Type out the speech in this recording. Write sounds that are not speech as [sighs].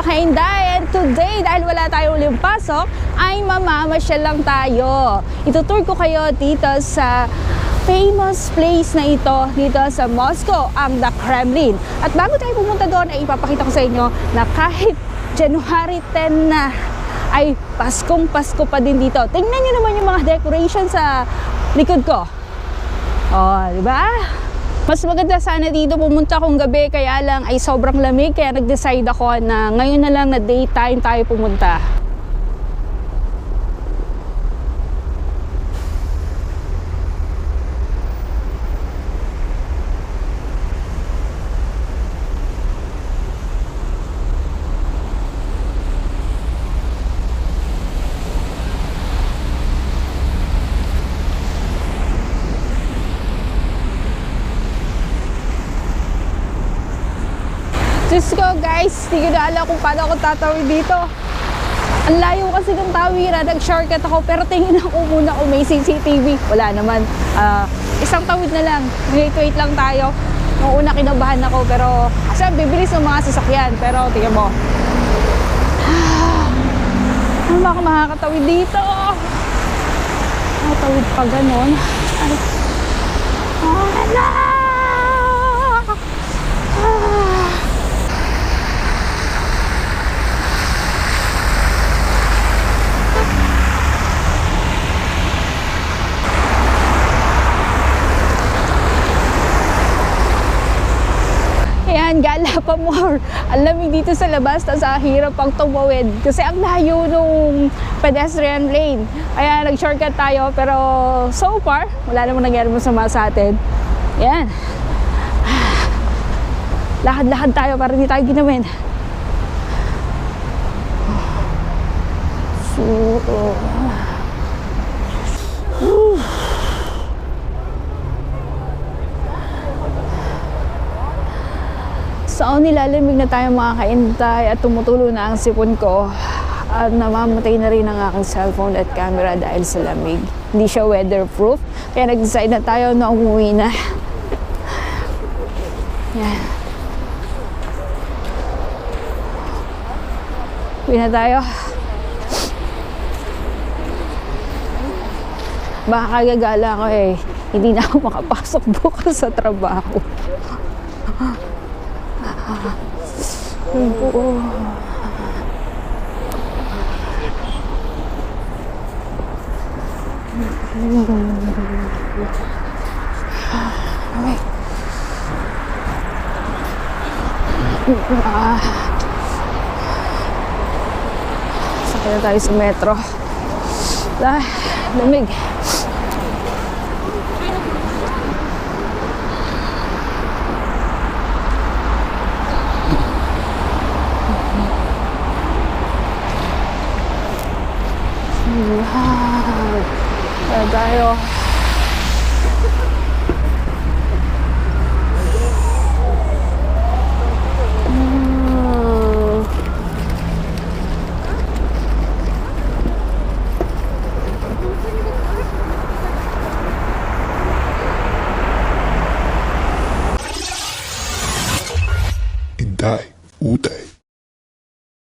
mga kainday and today dahil wala tayong uling pasok ay mamamasyal lang tayo. Itutur ko kayo dito sa famous place na ito dito sa Moscow, ang The Kremlin. At bago tayo pumunta doon ay ipapakita ko sa inyo na kahit January 10 na ay Paskong Pasko pa din dito. Tingnan nyo naman yung mga decoration sa likod ko. Oh, di ba? Mas maganda sana dito pumunta kung gabi kaya lang ay sobrang lamig kaya nag-decide ako na ngayon na lang na daytime tayo pumunta. Diyos ko guys, hindi ko na kung paano ako tatawid dito. Ang layo kasi ng tawiran, nag-shortcut ako pero tingin ako muna kung may CCTV. Wala naman. Ah, isang tawid na lang. Wait, wait lang tayo. Nung una kinabahan ako pero kasi bibilis ng mga sasakyan. Pero tingnan mo. [sighs] Ano ba ako makakatawid dito? Makatawid pa ganon. Ay. Oh, ala! Ah. Ayan, gala pa more. Ang lamig dito sa labas, tapos ang hirap pang tumawid. Kasi ang layo nung pedestrian lane. Kaya nag-shortcut tayo, pero so far, wala namang nangyari masama sa atin. Ayan. [sighs] Lakad-lakad tayo para hindi tayo ginawin. [sighs] So, So, nilalamig na tayo mga kaintay at tumutulo na ang sipon ko. At namamatay na rin ang aking cellphone at camera dahil sa lamig. Hindi siya weatherproof. Kaya nag-decide na tayo na umuwi na. Yan. Uwi na tayo. Baka kagagala ko eh. Hindi na ako makapasok bukas sa trabaho. Ay, po. Ay. Ah. Sakay na tayo sa metro. Ah, lamig. Wow. Kaya tayo.